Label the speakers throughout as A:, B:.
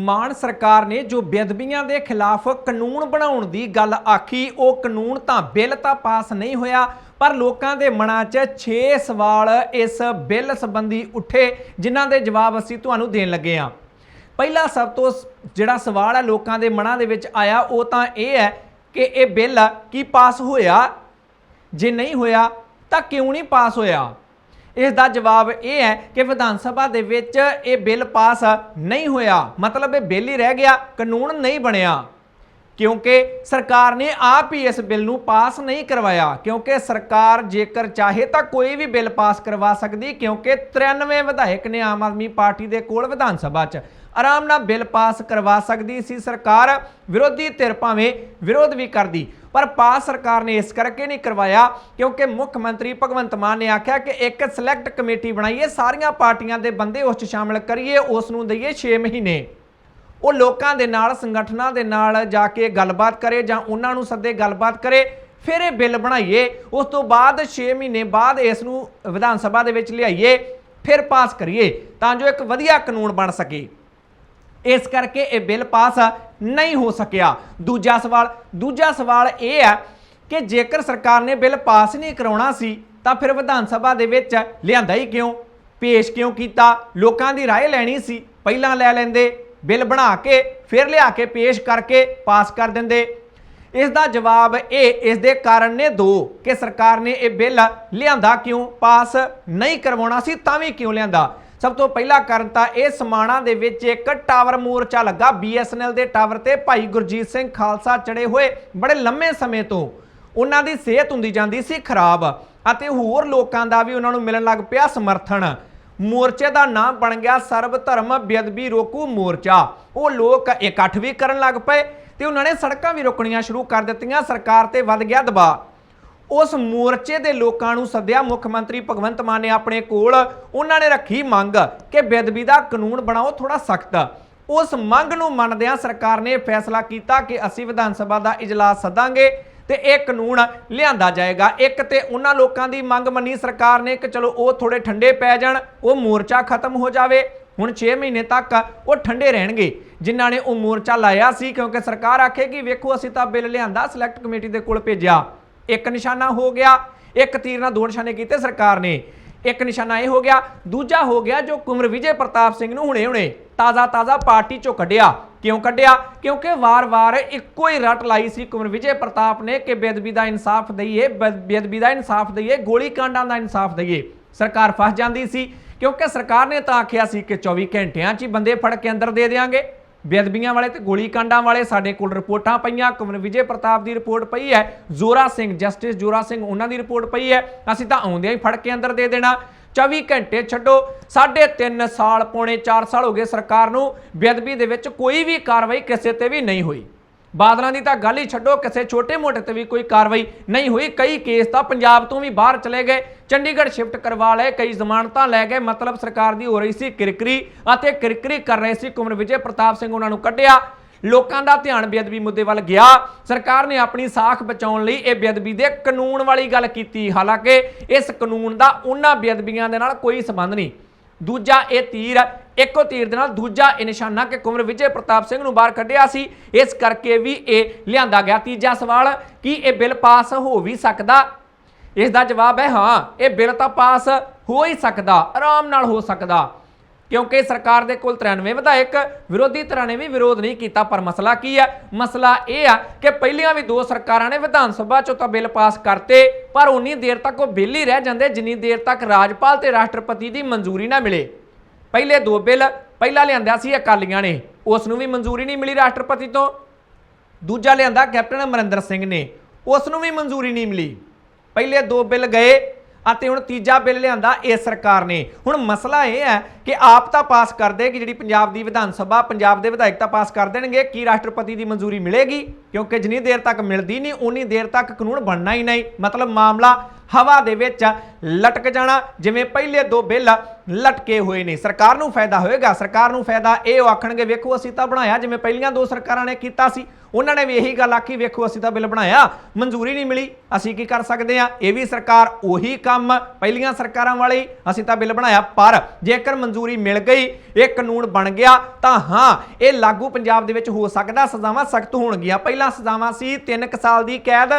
A: ਮਾਨ ਸਰਕਾਰ ਨੇ ਜੋ ਬੇਅਦਬੀਆਂ ਦੇ ਖਿਲਾਫ ਕਾਨੂੰਨ ਬਣਾਉਣ ਦੀ ਗੱਲ ਆਖੀ, ਉਹ ਕਾਨੂੰਨ ਤਾਂ ਬਿੱਲ ਤਾਂ ਪਾਸ ਨਹੀਂ ਹੋਇਆ, ਪਰ ਲੋਕਾਂ ਦੇ ਮਨਾਂ 'ਚ 6 ਸਵਾਲ ਇਸ ਬਿੱਲ ਸੰਬੰਧੀ ਉੱਠੇ, ਜਿਨ੍ਹਾਂ ਦੇ ਜਵਾਬ ਅਸੀਂ ਤੁਹਾਨੂੰ ਦੇਣ ਲੱਗੇ ਹਾਂ। ਪਹਿਲਾ ਸਭ ਤੋਂ ਜਿਹੜਾ ਸਵਾਲ ਹੈ ਲੋਕਾਂ ਦੇ ਮਨਾਂ ਦੇ ਵਿੱਚ ਆਇਆ, ਉਹ ਤਾਂ ਇਹ ਹੈ ਕਿ ਇਹ ਬਿੱਲ ਕੀ ਪਾਸ ਹੋਇਆ? ਜੇ ਨਹੀਂ ਹੋਇਆ, ਤਾਂ ਕਿਉਂ ਨਹੀਂ ਪਾਸ ਹੋਇਆ? ਇਸ ਦਾ ਜਵਾਬ ਇਹ ਹੈ ਕਿ ਵਿਧਾਨ ਸਭਾ ਦੇ ਵਿੱਚ ਇਹ ਬਿੱਲ ਪਾਸ ਨਹੀਂ ਹੋਇਆ। ਮਤਲਬ ਇਹ ਬਿੱਲ ਹੀ ਰਹਿ ਗਿਆ, ਕਾਨੂੰਨ ਨਹੀਂ ਬਣਿਆ। ਕਿਉਂਕਿ ਸਰਕਾਰ ਨੇ ਆਪ ਹੀ ਇਸ ਬਿੱਲ ਨੂੰ ਪਾਸ ਨਹੀਂ ਕਰਵਾਇਆ। ਕਿਉਂਕਿ ਸਰਕਾਰ ਜੇਕਰ ਚਾਹੇ ਤਾਂ ਕੋਈ ਵੀ ਬਿੱਲ ਪਾਸ ਕਰਵਾ ਸਕਦੀ, ਕਿਉਂਕਿ 93 ਵਿਧਾਇਕ ਨੇ ਆਮ ਆਦਮੀ ਪਾਰਟੀ ਦੇ ਕੋਲ ਵਿਧਾਨ ਸਭਾ 'ਚ। ਆਰਾਮ ਨਾਲ ਬਿੱਲ ਪਾਸ ਕਰਵਾ ਸਕਦੀ ਸੀ ਸਰਕਾਰ, ਵਿਰੋਧੀ ਧਿਰ ਭਾਵੇਂ ਵਿਰੋਧ ਵੀ ਕਰਦੀ। ਪਰ ਪਾਸ ਸਰਕਾਰ ਨੇ ਇਸ ਕਰਕੇ ਨਹੀਂ ਕਰਵਾਇਆ ਕਿਉਂਕਿ ਮੁੱਖ ਮੰਤਰੀ ਭਗਵੰਤ ਮਾਨ ਨੇ ਆਖਿਆ ਕਿ ਇੱਕ ਸਿਲੈਕਟ ਕਮੇਟੀ ਬਣਾਈਏ, ਸਾਰੀਆਂ ਪਾਰਟੀਆਂ ਦੇ ਬੰਦੇ ਉਸ 'ਚ ਸ਼ਾਮਲ ਕਰੀਏ, ਉਸ ਨੂੰ ਦਈਏ 6 ਮਹੀਨੇ। ਉਹ ਲੋਕਾਂ ਦੇ ਨਾਲ, ਸੰਗਠਨਾਂ ਦੇ ਨਾਲ ਜਾ ਕੇ ਗੱਲਬਾਤ ਕਰੇ ਜਾਂ ਉਹਨਾਂ ਨੂੰ ਸੱਦੇ ਗੱਲਬਾਤ ਕਰੇ, ਫਿਰ ਇਹ ਬਿੱਲ ਬਣਾਈਏ, ਉਸ ਤੋਂ ਬਾਅਦ 6 ਮਹੀਨੇ ਬਾਅਦ ਇਸ ਨੂੰ ਵਿਧਾਨ ਸਭਾ ਦੇ ਵਿੱਚ ਲਿਆਈਏ, ਫਿਰ ਪਾਸ ਕਰੀਏ, ਤਾਂ ਜੋ ਇੱਕ ਵਧੀਆ ਕਾਨੂੰਨ ਬਣ ਸਕੇ। ਇਸ ਕਰਕੇ ਇਹ ਬਿੱਲ ਪਾਸ ਨਹੀਂ ਹੋ ਸਕਿਆ ਦੂਜਾ ਸਵਾਲ ਦੂਜਾ ਸਵਾਲ ਇਹ ਹੈ ਕਿ ਜੇਕਰ ਸਰਕਾਰ ਨੇ ਬਿੱਲ ਪਾਸ ਨਹੀਂ ਕਰਾਉਣਾ ਸੀ ਤਾਂ ਫਿਰ ਵਿਧਾਨ ਸਭਾ ਦੇ ਵਿੱਚ ਲਿਆਂਦਾ ਹੀ ਕਿਉਂ ਪੇਸ਼ ਕਿਉਂ ਕੀਤਾ ਲੋਕਾਂ ਦੀ رائے ਲੈਣੀ ਸੀ ਪਹਿਲਾਂ ਲੈ ਲੈਂਦੇ ਬਿੱਲ ਬਣਾ ਕੇ ਫਿਰ ਲਿਆ ਕੇ ਪੇਸ਼ ਕਰਕੇ ਪਾਸ ਕਰ ਦਿੰਦੇ ਇਸ ਦਾ ਜਵਾਬ ਇਹ ਇਸ ਦੇ ਕਾਰਨ ਨੇ ਦੋ ਕਿ ਸਰਕਾਰ ਨੇ ਇਹ ਬਿੱਲ ਲਿਆਂਦਾ ਕਿਉਂ ਪਾਸ ਨਹੀਂ ਕਰਵਾਉਣਾ ਸੀ ਤਾਂ ਵੀ ਕਿਉਂ ਲਿਆਂਦਾ ਸਭ ਤੋਂ ਪਹਿਲਾ ਕਾਰਨ ਤਾਂ ਇਹ ਸਮਾਣਾ ਦੇ ਵਿੱਚ ਇੱਕ ਟਾਵਰ ਮੋਰਚਾ ਲੱਗਾ। BSNL ਦੇ ਟਾਵਰ ਤੇ ਭਾਈ ਗੁਰਜੀਤ ਸਿੰਘ ਖਾਲਸਾ ਚੜੇ ਹੋਏ ਬੜੇ ਲੰਮੇ ਸਮੇਂ ਤੋਂ ਉਹਨਾਂ ਦੀ ਸਿਹਤ ਹੁੰਦੀ ਜਾਂਦੀ ਸੀ ਖਰਾਬ ਅਤੇ ਹੋਰ ਲੋਕਾਂ ਦਾ ਵੀ ਉਹਨਾਂ ਨੂੰ ਮਿਲਣ ਲੱਗ ਪਿਆ ਸਮਰਥਨ। ਮੋਰਚੇ ਦਾ ਨਾਮ ਬਣ ਗਿਆ ਸਰਬ ਧਰਮ ਬੇਅਦਬੀ ਰੋਕੂ ਮੋਰਚਾ। ਉਹ ਲੋਕ ਇਕੱਠ ਵੀ ਕਰਨ ਲੱਗ ਪਏ ਤੇ ਉਹਨਾਂ ਨੇ ਸੜਕਾਂ ਵੀ ਰੋਕਣੀਆਂ ਸ਼ੁਰੂ ਕਰ ਦਿੱਤੀਆਂ। ਸਰਕਾਰ ਤੇ ਵੱਧ ਗਿਆ ਦਬਾਅ। ਉਸ ਮੋਰਚੇ ਦੇ ਲੋਕਾਂ ਨੂੰ ਸੱਦਿਆ। ਮੁੱਖ ਮੰਤਰੀ ਭਗਵੰਤ ਮਾਨ ਨੇ ਆਪਣੇ ਕੋਲ ਉਹਨਾਂ ਨੇ ਰੱਖੀ ਮੰਗ ਕਿ ਬੇਅਦਬੀ ਦਾ ਕਾਨੂੰਨ ਬਣਾਓ ਥੋੜਾ ਸਖਤ। ਉਸ ਮੰਗ ਨੂੰ ਮੰਨਦਿਆਂ ਸਰਕਾਰ ਨੇ ਫੈਸਲਾ ਕੀਤਾ ਕਿ ਅਸੀਂ ਵਿਧਾਨ ਸਭਾ ਦਾ ਇਜਲਾਸ ਸੱਦਾਂਗੇ ਤੇ ਇਹ ਕਾਨੂੰਨ ਲਿਆਂਦਾ ਜਾਏਗਾ। ਇੱਕ ਤੇ ਉਹਨਾਂ ਲੋਕਾਂ ਦੀ ਮੰਗ ਮੰਨੀ ਸਰਕਾਰ ਨੇ ਕਿ ਚਲੋ ਉਹ ਥੋੜੇ ਠੰਡੇ ਪੈ ਜਾਣ, ਉਹ ਮੋਰਚਾ ਖਤਮ ਹੋ ਜਾਵੇ। ਹੁਣ 6 ਮਹੀਨੇ ਤੱਕ ਉਹ ਠੰਡੇ ਰਹਿਣਗੇ। ਜਿਨ੍ਹਾਂ ਨੇ ਉਹ ਮੋਰਚਾ ਲਾਇਆ ਸੀ, ਕਿਉਂਕਿ ਸਰਕਾਰ ਆਖੇਗੀ ਵੇਖੋ ਅਸੀਂ ਤਾਂ ਬਿੱਲ ਲਿਆਂਦਾ, ਸਿਲੈਕਟ ਕਮੇਟੀ ਦੇ ਕੋਲ ਭੇਜਿਆ। ਇੱਕ ਨਿਸ਼ਾਨਾ ਹੋ ਗਿਆ, ਇੱਕ ਤੀਰ ਨਾਲ ਦੋ ਨਿਸ਼ਾਨੇ ਕੀਤੇ ਸਰਕਾਰ ਨੇ। ਇੱਕ ਨਿਸ਼ਾਨਾ ਇਹ ਹੋ ਗਿਆ, ਦੂਜਾ ਹੋ ਗਿਆ ਜੋ ਕੁਮਰ ਵਿਜੇ ਪ੍ਰਤਾਪ ਸਿੰਘ ਨੂੰ ਹੁਣੇ ਹੁਣੇ ਤਾਜ਼ਾ ਤਾਜ਼ਾ ਪਾਰਟੀ ਚੋਂ ਕੱਢਿਆ। ਕਿਉਂ ਕੱਢਿਆ? ਕਿਉਂਕਿ ਵਾਰ-ਵਾਰ ਇੱਕੋ ਹੀ ਰਟ ਲਾਈ ਸੀ ਕੁਮਰ ਵਿਜੇ ਪ੍ਰਤਾਪ ਨੇ ਕਿ ਬੇਅਦਬੀ ਦਾ ਇਨਸਾਫ ਦਈਏ, ਬੇ- ਬੇਅਦਬੀ ਦਾ ਇਨਸਾਫ ਦਈਏ, ਗੋਲੀ ਕਾਂਡਾਂ ਦਾ ਇਨਸਾਫ ਦਈਏ। ਸਰਕਾਰ ਫਸ ਜਾਂਦੀ ਸੀ, ਕਿਉਂਕਿ ਸਰਕਾਰ ਨੇ ਤਾਂ ਆਖਿਆ ਸੀ ਕਿ 24 ਘੰਟਿਆਂ 'ਚ ਹੀ ਬੰਦੇ ਫੜ ਕੇ ਅੰਦਰ ਦੇ ਦੇਵਾਂਗੇ ਬੇਅਦਬੀਆਂ ਵਾਲੇ ਤੇ ਗੋਲੀ ਵਾਲੇ ਸਾਡੇ ਕੋਲ ਰਿਪੋਰਟਾਂ ਪਈਆਂ। ਕੁਮਰ ਵਿਜੇ ਪ੍ਰਤਾਪ ਦੀ ਰਿਪੋਰਟ ਪਈ ਹੈ। ਜ਼ੋਰਾ ਸਿੰਘ, ਜਸਟਿਸ ਜ਼ੋਰਾ ਸਿੰਘ, ਉਹਨਾਂ ਦੀ ਰਿਪੋਰਟ ਪਈ ਹੈ। ਅਸੀਂ ਤਾਂ ਆਉਂਦਿਆਂ ਹੀ ਫੜ ਕੇ ਅੰਦਰ ਦੇ ਦੇਣਾ। 24 ਘੰਟੇ ਛੱਡੋ। ਸਾਢੇ 3 ਸਾਲ, ਪੌਣੇ 4 ਸਾਲ ਹੋ ਗਏ ਸਰਕਾਰ ਨੂੰ। ਬੇਅਦਬੀ ਦੇ ਵਿੱਚ ਕੋਈ ਵੀ ਕਾਰਵਾਈ ਕਿਸੇ ਤੇ ਵੀ ਨਹੀਂ ਹੋਈ। ਬਾਦਲਾਂ ਦੀ ਤਾਂ ਗੱਲ ਹੀ ਛੱਡੋ, ਕਿਸੇ ਛੋਟੇ-ਮੋਟੇ ਤੇ ਵੀ ਕੋਈ ਕਾਰਵਾਈ ਨਹੀਂ ਹੋਈ। ਕਈ ਕੇਸ ਤਾਂ ਪੰਜਾਬ ਤੋਂ ਵੀ ਬਾਹਰ ਚਲੇ ਗਏ। ਚੰਡੀਗੜ੍ਹ ਸ਼ਿਫਟ ਕਰਵਾ ਲਏ, ਕਈ ਜ਼ਮਾਨਤਾਂ ਲੈ ਗਏ। ਮਤਲਬ ਸਰਕਾਰ ਦੀ ਹੋ ਰਹੀ ਸੀ ਕਿਰਕਰੀ ਅਤੇ ਕਿਰਕਰੀ ਕਰ ਰਹੇ ਸੀ ਕੁਮਰ ਵਿਜੇ ਪ੍ਰਤਾਪ ਸਿੰਘ ਉਹਨਾਂ ਨੂੰ ਕੱਢਿਆ। ਲੋਕਾਂ ਦਾ ਧਿਆਨ ਬੇਅਦਬੀ ਮੁੱਦੇ ਵੱਲ ਗਿਆ। ਸਰਕਾਰ ਨੇ ਆਪਣੀ ਸਾਖ ਬਚਾਉਣ ਲਈ ਇਹ ਬੇਅਦਬੀ ਦੇ ਕਾਨੂੰਨ ਵਾਲੀ ਗੱਲ ਕੀਤੀ। ਹਾਲਾਂਕਿ ਇਸ ਕਾਨੂੰਨ ਦਾ ਉਹਨਾਂ ਬੇਅਦਬੀਆਂ ਦੇ ਨਾਲ ਕੋਈ ਸੰਬੰਧ ਨਹੀਂ। ਦੂਜਾ ਇਹ ਤੀਰ ਇੱਕੋ ਤੀਰ ਦੇ ਨਾਲ ਦੂਜਾ ਇਹ ਨਿਸ਼ਾਨਾ ਕਿ ਕੁਮਰ ਵਿਜੇ ਪ੍ਰਤਾਪ ਸਿੰਘ ਨੂੰ ਬਾਹਰ ਕੱਢਿਆ ਸੀ। ਇਸ ਕਰਕੇ ਵੀ ਇਹ ਲਿਆਂਦਾ ਗਿਆ। ਤੀਜਾ ਸਵਾਲ, ਕੀ ਇਹ ਬਿੱਲ ਪਾਸ ਹੋ ਵੀ ਸਕਦਾ? ਇਸ ਦਾ ਜਵਾਬ ਹੈ ਹਾਂ, ਇਹ ਬਿੱਲ ਤਾਂ ਪਾਸ ਹੋ ਹੀ ਸਕਦਾ, ਆਰਾਮ ਨਾਲ ਹੋ ਸਕਦਾ। ਕਿਉਂਕਿ ਸਰਕਾਰ ਦੇ ਕੋਲ 93 ਵਿਧਾਇਕ, ਵਿਰੋਧੀ ਧਿਰਾਂ ਨੇ ਵੀ ਵਿਰੋਧ ਨਹੀਂ ਕੀਤਾ, ਪਰ ਮਸਲਾ ਕੀ ਹੈ? ਮਸਲਾ ਇਹ ਆ ਕਿ ਪਹਿਲੀਆਂ ਵੀ ਦੋ ਸਰਕਾਰਾਂ ਨੇ ਵਿਧਾਨ ਸਭਾ ਚੋਂ ਤਾਂ ਬਿੱਲ ਪਾਸ ਕਰਤੇ, ਪਰ ਉਨੀ ਦੇਰ ਤੱਕ ਉਹ ਬਿੱਲ ਹੀ ਰਹਿ ਜਾਂਦੇ, ਜਿੰਨੀ ਦੇਰ ਤੱਕ ਰਾਜਪਾਲ ਤੇ ਰਾਸ਼ਟਰਪਤੀ ਦੀ ਮਨਜ਼ੂਰੀ ਨਾ ਮਿਲੇ। ਪਹਿਲੇ ਦੋ ਬਿੱਲ ਪਹਿਲਾ ਲਿਆਂਦਾ ਸੀ ਅਕਾਲੀਆਂ ਨੇ ਉਸ ਨੂੰ ਵੀ ਮਨਜ਼ੂਰੀ ਨਹੀਂ ਮਿਲੀ ਰਾਸ਼ਟਰਪਤੀ ਤੋਂ। ਦੂਜਾ ਲਿਆਂਦਾ ਕੈਪਟਨ ਅਮਰਿੰਦਰ ਸਿੰਘ ਨੇ ਉਸ ਨੂੰ ਵੀ ਮਨਜ਼ੂਰੀ ਨਹੀਂ ਮਿਲੀ। ਪਹਿਲੇ ਦੋ ਬਿੱਲ ਗਏ ਅਤੇ ਹੁਣ ਤੀਜਾ ਬਿੱਲ ਲਿਆਂਦਾ ਇਸ ਸਰਕਾਰ ਨੇ। ਹੁਣ ਮਸਲਾ ਇਹ ਹੈ ਕਿ ਆਪ ਤਾਂ ਪਾਸ ਕਰ ਦੇਗੀ ਜਿਹੜੀ ਪੰਜਾਬ ਦੀ ਵਿਧਾਨ ਸਭਾ, ਪੰਜਾਬ ਦੇ ਵਿਧਾਇਕ ਤਾਂ ਪਾਸ ਕਰ ਦੇਣਗੇ, ਕੀ ਰਾਸ਼ਟਰਪਤੀ ਦੀ ਮਨਜ਼ੂਰੀ ਮਿਲੇਗੀ? ਕਿਉਂਕਿ ਜਿੰਨੀ ਦੇਰ ਤੱਕ ਮਿਲਦੀ ਨਹੀਂ ਉਨੀ ਦੇਰ ਤੱਕ ਕਾਨੂੰਨ ਬਣਨਾ ਹੀ ਨਹੀਂ। ਮਤਲਬ ਮਾਮਲਾ ਹਵਾ ਦੇ ਵਿੱਚ ਲਟਕ ਜਾਣਾ, ਜਿਵੇਂ ਪਹਿਲੇ ਦੋ ਬਿੱਲ ਲਟਕੇ ਹੋਏ ਨੇ। ਸਰਕਾਰ ਨੂੰ ਫਾਇਦਾ ਹੋਏਗਾ, ਸਰਕਾਰ ਨੂੰ ਫਾਇਦਾ ਇਹ ਉਹ ਆਖਣਗੇ, ਵੇਖੋ ਅਸੀਂ ਤਾਂ ਬਣਾਇਆ, ਜਿਵੇਂ ਪਹਿਲੀਆਂ ਦੋ ਸਰਕਾਰਾਂ ਨੇ ਕੀਤਾ ਸੀ, ਉਹਨਾਂ ਨੇ ਵੀ ਇਹੀ ਗੱਲ ਆਖੀ, ਵੇਖੋ ਅਸੀਂ ਤਾਂ ਬਿੱਲ ਬਣਾਇਆ, ਮਨਜ਼ੂਰੀ ਨਹੀਂ ਮਿਲੀ, ਅਸੀਂ ਕੀ ਕਰ ਸਕਦੇ ਆ ਇਹ ਵੀ ਸਰਕਾਰ ਉਹੀ ਕੰਮ, ਪਹਿਲੀਆਂ ਸਰਕਾਰਾਂ ਵਾਲੀ, ਅਸੀਂ ਤਾਂ ਬਿੱਲ ਬਣਾਇਆ, ਪਰ ਜੇਕਰ ਮਨਜ਼ੂਰੀ ਮਨਜ਼ੂਰੀ ਮਿਲ ਗਈ, ਇਹ ਕਾਨੂੰਨ ਬਣ ਗਿਆ, ਤਾਂ ਹਾਂ, ਇਹ ਲਾਗੂ ਪੰਜਾਬ ਦੇ ਵਿੱਚ ਹੋ ਸਕਦਾ, ਸਜ਼ਾਵਾਂ ਸਖਤ ਹੋਣਗੀਆਂ। ਪਹਿਲਾਂ ਸਜ਼ਾਵਾਂ ਸੀ 3 ਸਾਲ ਦੀ ਕੈਦ,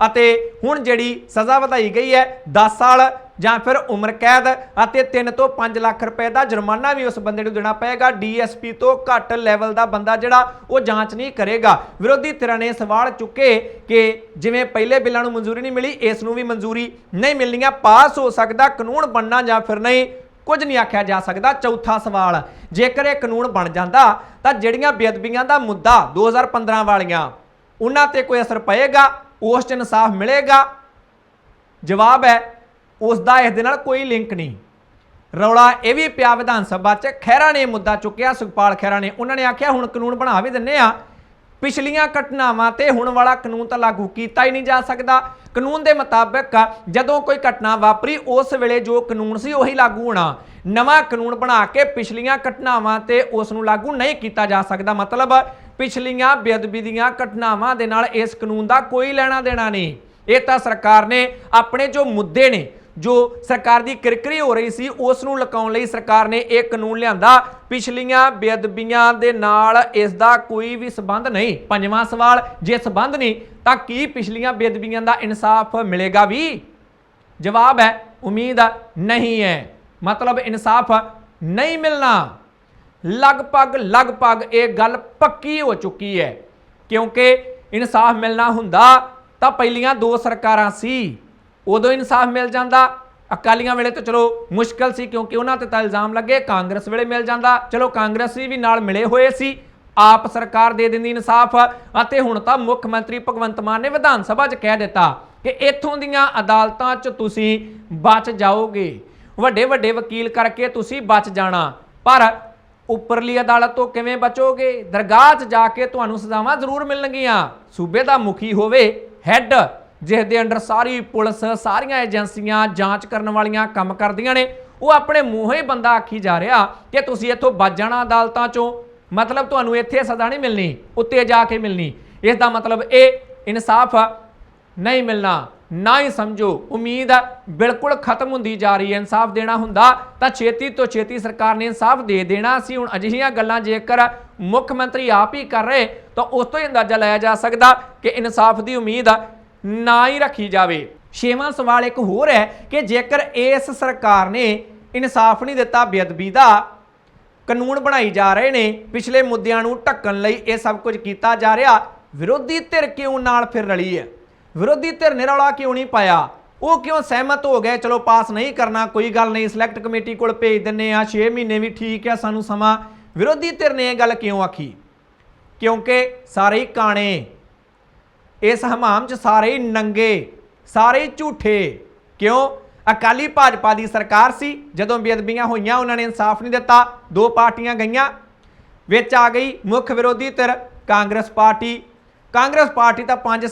A: ਅਤੇ ਹੁਣ ਜਿਹੜੀ ਸਜ਼ਾ ਵਧਾਈ ਗਈ ਹੈ 10 ਸਾਲ ਜਾਂ ਫਿਰ ਉਮਰ ਕੈਦ, ਅਤੇ 3 ਤੋਂ 5 ਲੱਖ ਰੁਪਏ ਦਾ ਜੁਰਮਾਨਾ ਵੀ ਉਸ ਬੰਦੇ ਨੂੰ ਦੇਣਾ ਪਏਗਾ। ਡੀਐਸਪੀ ਤੋਂ ਘੱਟ ਲੈਵਲ ਦਾ ਬੰਦਾ ਜਿਹੜਾ, ਉਹ ਜਾਂਚ ਨਹੀਂ ਕਰੇਗਾ। ਵਿਰੋਧੀ ਧਿਰਾਂ ਨੇ ਸਵਾਲ ਚੁੱਕੇ ਕਿ ਜਿਵੇਂ ਪਹਿਲੇ ਬਿੱਲਾਂ ਨੂੰ ਮਨਜ਼ੂਰੀ ਨਹੀਂ ਮਿਲੀ, ਇਸ ਨੂੰ ਵੀ ਮਨਜ਼ੂਰੀ ਨਹੀਂ ਮਿਲਣੀ ਪਾਸ ਹੋ ਸਕਦਾ, ਕਾਨੂੰਨ ਬਣਨਾ ਜਾਂ ਫਿਰ ਨਹੀਂ। ਕੁਝ ਨਹੀਂ ਆਖਿਆ ਜਾ ਸਕਦਾ। ਚੌਥਾ ਸਵਾਲ, ਜੇਕਰ ਇਹ ਕਾਨੂੰਨ ਬਣ ਜਾਂਦਾ, ਤਾਂ ਜਿਹੜੀਆਂ ਬੇਅਦਬੀਆਂ ਦਾ ਮੁੱਦਾ 2015 ਵਾਲੀਆਂ, ਉਹਨਾਂ ਤੇ ਕੋਈ ਅਸਰ ਪਏਗਾ? ਉਸ 'ਚ ਇਨਸਾਫ ਮਿਲੇਗਾ? ਜਵਾਬ ਹੈ, ਉਸ ਦਾ ਇਸ ਦੇ ਨਾਲ ਕੋਈ ਲਿੰਕ ਨਹੀਂ। ਰੌਲਾ ਇਹ ਵੀ ਪਿਆ ਵਿਧਾਨ ਸਭਾ 'ਚ, ਖਹਿਰਾ ਨੇ ਮੁੱਦਾ ਚੁੱਕਿਆ, ਸੁਖਪਾਲ ਖਹਿਰਾ ਨੇ, ਉਹਨਾਂ ਨੇ ਆਖਿਆ, ਹੁਣ ਕਾਨੂੰਨ ਬਣਾ ਵੀ ਦਿੰਨੇ ਆ। ਪਿਛਲੀਆਂ ਘਟਨਾਵਾਂ ਤੇ ਹੁਣ ਵਾਲਾ ਕਾਨੂੰਨ ਤਾਂ ਲਾਗੂ ਕੀਤਾ ਹੀ ਨਹੀਂ ਜਾ ਸਕਦਾ। ਕਾਨੂੰਨ ਦੇ ਮੁਤਾਬਕ ਜਦੋਂ ਕੋਈ ਘਟਨਾ ਵਾਪਰੀ, ਉਸ ਵੇਲੇ ਜੋ ਕਾਨੂੰਨ ਸੀ ਉਹੀ ਲਾਗੂ ਹੋਣਾ। ਨਵਾਂ ਕਾਨੂੰਨ ਬਣਾ ਕੇ ਪਿਛਲੀਆਂ ਘਟਨਾਵਾਂ ਤੇ ਉਸ ਨੂੰ ਲਾਗੂ ਨਹੀਂ ਕੀਤਾ ਜਾ ਸਕਦਾ। ਮਤਲਬ ਪਿਛਲੀਆਂ ਬੇਅਦਬੀ ਦੀਆਂ ਘਟਨਾਵਾਂ ਦੇ ਨਾਲ ਇਸ ਕਾਨੂੰਨ ਦਾ ਕੋਈ ਲੈਣਾ ਦੇਣਾ ਨਹੀਂ। ਇਹ ਤਾਂ ਸਰਕਾਰ ਨੇ ਆਪਣੇ ਜੋ ਮੁੱਦੇ ਨੇ ਜੋ ਸਰਕਾਰ ਦੀ ਕਿਰਕਰੀ ਹੋ ਰਹੀ ਸੀ, ਉਸ ਨੂੰ ਲਕਾਉਣ ਲਈ ਸਰਕਾਰ ਨੇ ਇਹ ਕਾਨੂੰਨ ਲਿਆਂਦਾ। ਪਿਛਲੀਆਂ ਬੇਅਦਬੀਆਂ ਦੇ ਨਾਲ ਇਸ ਦਾ ਕੋਈ ਵੀ ਸਬੰਧ ਨਹੀਂ। ਪੰਜਵਾਂ ਸਵਾਲ, ਜੇ ਸਬੰਧ ਨਹੀਂ, ਤਾਂ ਕੀ ਪਿਛਲੀਆਂ ਬੇਅਦਬੀਆਂ ਦਾ ਇਨਸਾਫ ਮਿਲੇਗਾ ਵੀ? ਜਵਾਬ ਹੈ, ਉਮੀਦ ਨਹੀਂ ਹੈ। ਮਤਲਬ ਇਨਸਾਫ ਨਹੀਂ ਮਿਲਣਾ। ਲਗਭਗ ਲਗਭਗ ਇਹ ਗੱਲ ਪੱਕੀ ਹੋ ਚੁੱਕੀ ਹੈ। ਕਿਉਂਕਿ ਇਨਸਾਫ ਮਿਲਣਾ ਹੁੰਦਾ ਤਾਂ ਪਹਿਲੀਆਂ ਦੋ ਸਰਕਾਰਾਂ ਸੀ। ਉਦੋਂ ਇਨਸਾਫ ਮਿਲ ਜਾਂਦਾ। ਅਕਾਲੀਆਂ ਵੇਲੇ ਤਾਂ ਚਲੋ ਮੁਸ਼ਕਲ ਸੀ ਕਿਉਂਕਿ ਉਹਨਾਂ ਤੇ ਤਾਂ ਇਲਜ਼ਾਮ ਲੱਗੇ, ਕਾਂਗਰਸ ਵੇਲੇ ਮਿਲ ਜਾਂਦਾ। ਚਲੋ ਕਾਂਗਰਸੀ ਵੀ ਨਾਲ ਮਿਲੇ ਹੋਏ ਸੀ, ਆਪ ਸਰਕਾਰ ਦੇ ਦਿੰਦੀ ਇਨਸਾਫ ਅਤੇ ਹੁਣ ਤਾਂ ਮੁੱਖ ਮੰਤਰੀ ਭਗਵੰਤ ਮਾਨ ਨੇ ਵਿਧਾਨ ਸਭਾ 'ਚ ਕਹਿ ਦਿੱਤਾ ਕਿ ਇੱਥੋਂ ਦੀਆਂ ਅਦਾਲਤਾਂ 'ਚ ਤੁਸੀਂ ਬਚ ਜਾਓਗੇ। ਵੱਡੇ ਵੱਡੇ ਵਕੀਲ ਕਰਕੇ ਤੁਸੀਂ ਬਚ ਜਾਣਾ। ਪਰ ਉੱਪਰਲੀ ਅਦਾਲਤ ਤੋਂ ਕਿਵੇਂ ਬਚੋਗੇ? ਦਰਗਾਹ 'ਚ ਜਾ ਕੇ ਤੁਹਾਨੂੰ ਸਜ਼ਾਵਾਂ ਜ਼ਰੂਰ ਮਿਲਣਗੀਆਂ। ਸੂਬੇ ਦਾ ਮੁਖੀ ਹੋਵੇ ਹੈੱਡ। ਜਿਸ ਦੇ ਅੰਡਰ ਸਾਰੀ ਪੁਲਿਸ, ਸਾਰੀਆਂ ਏਜੰਸੀਆਂ ਜਾਂਚ ਕਰਨ ਵਾਲੀਆਂ ਕੰਮ ਕਰਦੀਆਂ ਨੇ, ਉਹ ਆਪਣੇ ਮੂੰਹੋਂ ਹੀ ਬੰਦਾ ਆਖੀ ਜਾ ਰਿਹਾ ਕਿ ਤੁਸੀਂ ਇੱਥੋਂ ਬਚ ਜਾਣਾ ਅਦਾਲਤਾਂ 'ਚੋਂ। ਮਤਲਬ ਤੁਹਾਨੂੰ ਇੱਥੇ ਸਜ਼ਾ ਨਹੀਂ ਮਿਲਣੀ, ਉੱਤੇ ਜਾ ਕੇ ਮਿਲਣੀ। ਇਸ ਦਾ ਮਤਲਬ ਇਹ, ਇਨਸਾਫ ਨਹੀਂ ਮਿਲਣਾ, ਨਾ ਹੀ ਸਮਝੋ। ਉਮੀਦ ਬਿਲਕੁਲ ਖਤਮ ਹੁੰਦੀ ਜਾ ਰਹੀ ਹੈ, ਇਨਸਾਫ ਦੇਣਾ ਹੁੰਦਾ ਤਾਂ ਛੇਤੀ ਤੋਂ ਛੇਤੀ ਸਰਕਾਰ ਨੇ ਇਨਸਾਫ ਦੇ ਦੇਣਾ। ਸੀ ਹੁਣ ਅਜਿਹੀਆਂ ਗੱਲਾਂ ਜੇਕਰ ਮੁੱਖ ਮੰਤਰੀ ਆਪ ਹੀ ਕਰ ਰਹੇ, ਤਾਂ ਉਸ ਤੋਂ ਹੀ ਅੰਦਾਜ਼ਾ ਲਾਇਆ ਜਾ ਸਕਦਾ ਕਿ ਇਨਸਾਫ ਦੀ ਉਮੀਦ ਨਾ ਹੀ ਰੱਖੀ ਜਾਵੇ। ਛੇਵਾਂ ਸਵਾਲ ਇੱਕ ਹੋਰ ਹੈ ਕਿ ਜੇਕਰ ਇਸ ਸਰਕਾਰ ਨੇ ਇਨਸਾਫ ਨਹੀਂ ਦਿੱਤਾ, ਬੇਅਦਬੀ ਦਾ ਕਾਨੂੰਨ ਬਣਾਈ ਜਾ ਰਹੇ ਨੇ, ਪਿਛਲੇ ਮੁੱਦਿਆਂ ਨੂੰ ਢੱਕਣ ਲਈ ਇਹ ਸਭ ਕੁਝ ਕੀਤਾ ਜਾ ਰਿਹਾ, ਵਿਰੋਧੀ ਧਿਰ ਕਿਉਂ ਨਾਲ ਫਿਰ ਰਲੀ ਹੈ? ਵਿਰੋਧੀ ਧਿਰ ਨੇ ਰੌਲਾ ਕਿਉਂ ਨਹੀਂ ਪਾਇਆ? ਉਹ ਕਿਉਂ ਸਹਿਮਤ ਹੋ ਗਏ, ਚਲੋ ਪਾਸ ਨਹੀਂ ਕਰਨਾ, ਕੋਈ ਗੱਲ ਨਹੀਂ ਸਿਲੈਕਟ ਕਮੇਟੀ ਕੋਲ ਭੇਜ ਦਿੰਨੇ ਆ 6 ਮਹੀਨੇ ਵੀ ਠੀਕ ਆ ਸਾਨੂੰ ਸਮਾਂ। ਵਿਰੋਧੀ ਧਿਰ ਨੇ ਇਹ ਗੱਲ ਕਿਉਂ ਆਖੀ? ਕਿਉਂਕਿ ਸਾਰੇ ਹੀ ਕਾਣੇ ਇਸ ਹਮਾਮ 'ਚ ਸਾਰੇ ਨੰਗੇ, ਸਾਰੇ ਹੀ ਝੂਠੇ। ਕਿਉਂ? ਅਕਾਲੀ ਭਾਜਪਾ ਦੀ ਸਰਕਾਰ ਸੀ, ਜਦੋਂ ਬੇਅਦਬੀਆਂ ਹੋਈਆਂ, ਉਹਨਾਂ ਨੇ ਇਨਸਾਫ ਨਹੀਂ ਦਿੱਤਾ, ਦੋ ਪਾਰਟੀਆਂ ਗਈਆਂ, ਵਿੱਚ ਆ ਗਈ ਮੁੱਖ ਵਿਰੋਧੀ ਧਿਰ, ਕਾਂਗਰਸ ਪਾਰਟੀ। ਕਾਂਗਰਸ ਪਾਰਟੀ ਤਾਂ 5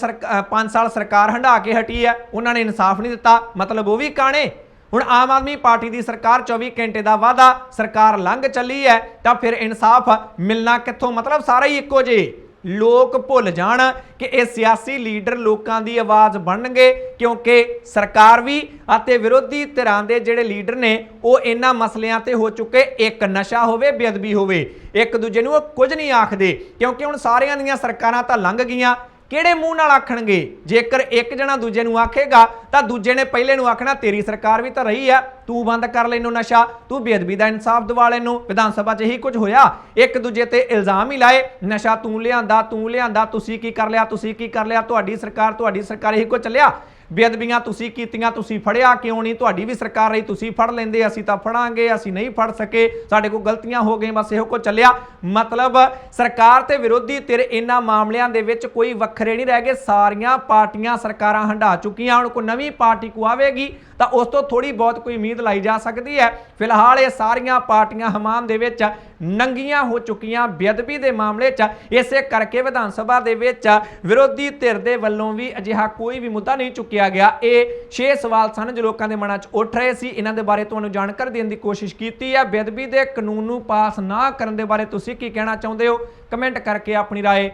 A: 5 ਸਾਲ ਸਰਕਾਰ ਹੰਢਾ ਕੇ ਹਟੀ ਹੈ, ਉਹਨਾਂ ਨੇ ਇਨਸਾਫ ਨਹੀਂ ਦਿੱਤਾ। ਮਤਲਬ ਉਹ ਵੀ ਕਾਣੇ? ਹੁਣ ਆਮ ਆਦਮੀ ਪਾਰਟੀ ਦੀ ਸਰਕਾਰ 24 ਘੰਟੇ ਦਾ ਵਾਅਦਾ, ਸਰਕਾਰ ਲੰਘ ਚੱਲੀ ਹੈ, ਤਾਂ ਫਿਰ ਇਨਸਾਫ ਮਿਲਣਾ ਕਿੱਥੋਂ? ਮਤਲਬ ਸਾਰਾ ਹੀ ਇੱਕੋ ਜਿਹੇ। ਲੋਕ ਭੁੱਲ ਜਾਣ ਕਿ ਇਹ ਸਿਆਸੀ ਲੀਡਰ ਲੋਕਾਂ ਦੀ ਆਵਾਜ਼ ਬਣਨਗੇ, ਕਿਉਂਕਿ ਸਰਕਾਰ ਵੀ ਅਤੇ ਵਿਰੋਧੀ ਧਿਰਾਂ ਦੇ ਜਿਹੜੇ ਲੀਡਰ ਨੇ, ਉਹ ਇਹਨਾਂ ਮਸਲਿਆਂ ਤੇ ਹੋ ਚੁੱਕੇ ਇੱਕ ਨਸ਼ਾ ਹੋਵੇ, ਬੇਅਦਬੀ ਹੋਵੇ। ਇੱਕ ਦੂਜੇ ਨੂੰ ਉਹ ਕੁਝ ਨਹੀਂ ਆਖਦੇ, ਕਿਉਂਕਿ ਹੁਣ ਸਾਰਿਆਂ ਦੀਆਂ ਸਰਕਾਰਾਂ ਤਾਂ ਲੰਘ ਗਈਆਂ। ਕਿਹੜੇ ਮੂੰਹ ਨਾਲ ਆਖਣਗੇ? ਜੇਕਰ ਇੱਕ ਜਣਾ ਦੂਜੇ ਨੂੰ ਆਖੇਗਾ, ਤਾਂ ਦੂਜੇ ਨੇ ਪਹਿਲੇ ਨੂੰ ਆਖਣਾ, ਤੇਰੀ ਸਰਕਾਰ ਵੀ ਤਾਂ ਰਹੀ ਆ, ਤੂੰ ਬੰਦ ਕਰ ਲੈਨੋ ਨਸ਼ਾ, ਤੂੰ ਬੇਅਦਬੀ ਦਾ ਇਨਸਾਫ ਦਿਵਾ ਲੈਨੋ। ਵਿਧਾਨ ਸਭਾ 'ਚ ਇਹੀ ਕੁਝ ਹੋਇਆ। ਇੱਕ ਦੂਜੇ ਤੇ ਇਲਜ਼ਾਮ ਹੀ ਲਾਏ, ਨਸ਼ਾ ਤੂੰ ਲਿਆਂਦਾ ਤੂੰ ਲਿਆਂਦਾ, ਤੁਸੀਂ ਕੀ ਕਰ ਲਿਆ, ਤੁਸੀਂ ਕੀ ਕਰ ਲਿਆ, ਤੁਹਾਡੀ ਸਰਕਾਰ ਤੁਹਾਡੀ ਸਰਕਾਰ, ਇਹੀ ਕੁਝ ਚੱਲਿਆ। ਬੇਅਦਬੀਆਂ ਤੁਸੀਂ ਕੀਤੀਆਂ, ਤੁਸੀਂ ਫੜਿਆ ਕਿਉਂ ਨਹੀਂ? ਤੁਹਾਡੀ ਵੀ ਸਰਕਾਰ ਰਹੀ, ਤੁਸੀਂ ਫੜ ਲੈਂਦੇ, ਅਸੀਂ ਤਾਂ ਫੜਾਂਗੇ, ਅਸੀਂ ਨਹੀਂ ਫੜ ਸਕੇ। ਸਾਡੇ ਕੋਲ ਗਲਤੀਆਂ ਹੋ ਗਈਆਂ, ਬਸ ਇਹੋ ਕੁਝ ਚੱਲਿਆ। ਮਤਲਬ ਸਰਕਾਰ ਤੇ ਵਿਰੋਧੀ ਧਿਰ ਇਹਨਾਂ ਮਾਮਲਿਆਂ ਦੇ ਵਿੱਚ ਕੋਈ ਵੱਖਰੇ ਨਹੀਂ ਰਹਿ ਗਏ। ਸਾਰੀਆਂ ਪਾਰਟੀਆਂ ਸਰਕਾਰਾਂ ਹੰਢਾ ਚੁੱਕੀਆਂ, ਹੁਣ ਕੋਈ ਨਵੀਂ ਪਾਰਟੀ ਕੋ ਆਵੇਗੀ, ਤਾਂ ਉਸ ਤੋਂ ਥੋੜੀ ਬਹੁਤ ਕੋਈ ਉਮੀਦ ਲਾਈ ਜਾ ਸਕਦੀ ਹੈ। ਫਿਲਹਾਲ ਇਹ ਸਾਰੀਆਂ ਪਾਰਟੀਆਂ ਹਮਾਮ ਦੇ ਵਿੱਚ ਨੰਗੀਆਂ ਹੋ ਚੁੱਕੀਆਂ ਬੇਅਦਬੀ ਦੇ ਮਾਮਲੇ 'ਚ। ਇਸੇ ਕਰਕੇ ਵਿਧਾਨ ਸਭਾ ਦੇ ਵਿੱਚ ਵਿਰੋਧੀ ਧਿਰ ਦੇ ਵੱਲੋਂ ਵੀ ਅਜਿਹਾ ਕੋਈ ਵੀ ਮੁੱਦਾ ਨਹੀਂ ਚੁੱਕਿਆ ਗਿਆ ਇਹ 6 ਸਵਾਲ ਸਨ ਜੋ ਲੋਕਾਂ ਦੇ ਮਨਾਂ 'ਚ ਉੱਠ ਰਹੇ ਸੀ ਇਹਨਾਂ ਦੇ ਬਾਰੇ ਤੁਹਾਨੂੰ ਜਾਣਕਾਰੀ ਦੇਣ ਦੀ ਕੋਸ਼ਿਸ਼ ਕੀਤੀ ਹੈ ਬੇਅਦਬੀ ਦੇ ਕਾਨੂੰਨ ਨੂੰ ਪਾਸ ਨਾ ਕਰਨ ਦੇ ਬਾਰੇ ਤੁਸੀਂ ਕੀ ਕਹਿਣਾ ਚਾਹੁੰਦੇ ਹੋ ਕਮੈਂਟ ਕਰਕੇ ਆਪਣੀ رائے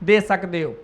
A: ਦੇ ਸਕਦੇ ਹੋ